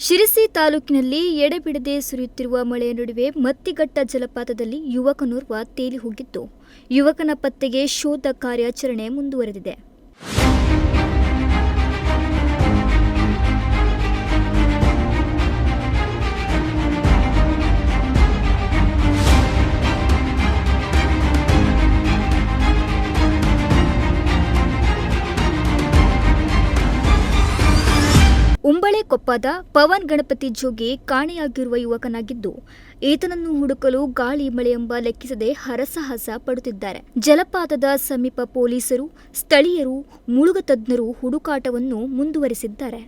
ಶಿರಸಿ ತಾಲೂಕಿನಲ್ಲಿ ಎಡೆಬಿಡದೆ ಸುರಿಯುತ್ತಿರುವ ಮಳೆಯ ನಡುವೆ ಮತ್ತಿಘಟ್ಟ ಜಲಪಾತದಲ್ಲಿ ಯುವಕನೋರ್ವ ತೇಲಿ ಹೋಗಿದ್ದು ಯುವಕನ ಪತ್ತೆಗೆ ಶೋಧ ಕಾರ್ಯಾಚರಣೆ ಮುಂದುವರೆದಿದೆ. ಉಂಬಳೆ ಕೊಪ್ಪದ ಪವನ್ ಗಣಪತಿ ಜೋಗಿ ಕಾಣೆಯಾಗಿರುವ ಯುವಕನಾಗಿದ್ದು, ಈತನನ್ನು ಹುಡುಕಲು ಗಾಳಿ ಮಳೆ ಎಂಬ ಲೆಕ್ಕಿಸದೆ ಹರಸಾಹಸ ಪಡುತ್ತಿದ್ದಾರೆ. ಜಲಪಾತದ ಸಮೀಪ ಪೊಲೀಸರು, ಸ್ಥಳೀಯರು, ಮುಳುಗ ತಜ್ಞರು ಹುಡುಕಾಟವನ್ನು ಮುಂದುವರಿಸಿದ್ದಾರೆ.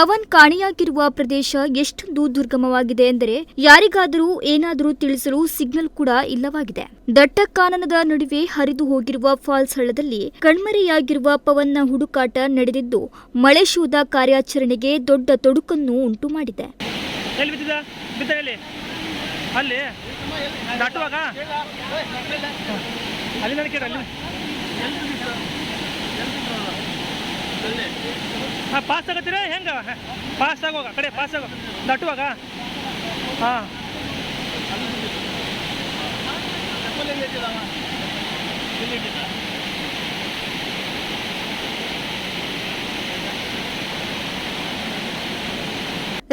ಪವನ್ ಕಾಣೆಯಾಗಿರುವ ಪ್ರದೇಶ ಎಷ್ಟೊಂದು ದುರ್ಗಮವಾಗಿದೆ ಎಂದರೆ ಯಾರಿಗಾದರೂ ಏನಾದರೂ ತಿಳಿಸಲು ಸಿಗ್ನಲ್ ಕೂಡ ಇಲ್ಲವಾಗಿದೆ. ದಟ್ಟ ಕಾನನದ ನಡುವೆ ಹರಿದು ಹೋಗಿರುವ ಫಾಲ್ಸ್ ಹಳ್ಳದಲ್ಲಿ ಕಣ್ಮರೆಯಾಗಿರುವ ಪವನ್ನ ಹುಡುಕಾಟ ನಡೆದಿದ್ದು ಮಳೆ ಶೋಧ ಕಾರ್ಯಾಚರಣೆಗೆ ದೊಡ್ಡ ತೊಡುಕನ್ನು ಉಂಟು ಮಾಡಿದೆ. ಅಲ್ಲಿ. ಹಾಂ ಪಾಸ್ ಆಗತ್ತೀರ? ಹೆಂಗೆ? ಪಾಸ್ ಆಗೋಗ ಕಡೆ ಪಾಸ್ ಆಗೋ ದಟ್ಟುವಾಗ ಹಾಂ.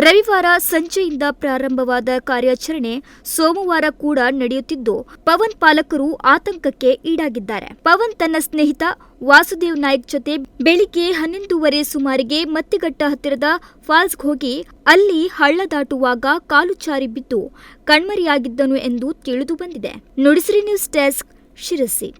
ರವಿವಾರ ಸಂಜೆಯಿಂದ ಪ್ರಾರಂಭವಾದ ಕಾರ್ಯಾಚರಣೆ ಸೋಮವಾರ ಕೂಡ ನಡೆಯುತ್ತಿದ್ದು, ಪವನ್ ಪಾಲಕರು ಆತಂಕಕ್ಕೆ ಈಡಾಗಿದ್ದಾರೆ. ಪವನ್ ತನ್ನ ಸ್ನೇಹಿತ ವಾಸುದೇವ್ ನಾಯ್ಕ್ ಜೊತೆ ಬೆಳಿಗ್ಗೆ ಹನ್ನೊಂದೂವರೆ ಸುಮಾರಿಗೆ ಮತ್ತಿಘಟ್ಟ ಹತ್ತಿರದ ಫಾಲ್ಸ್ಗೆ ಹೋಗಿ ಅಲ್ಲಿ ಹಳ್ಳ ದಾಟುವಾಗ ಕಾಲು ಚಾರಿ ಬಿದ್ದು ಕಣ್ಮರೆಯಾಗಿದ್ದನು ಎಂದು ತಿಳಿದು ಬಂದಿದೆ. Nudisiri news desk Sirsi.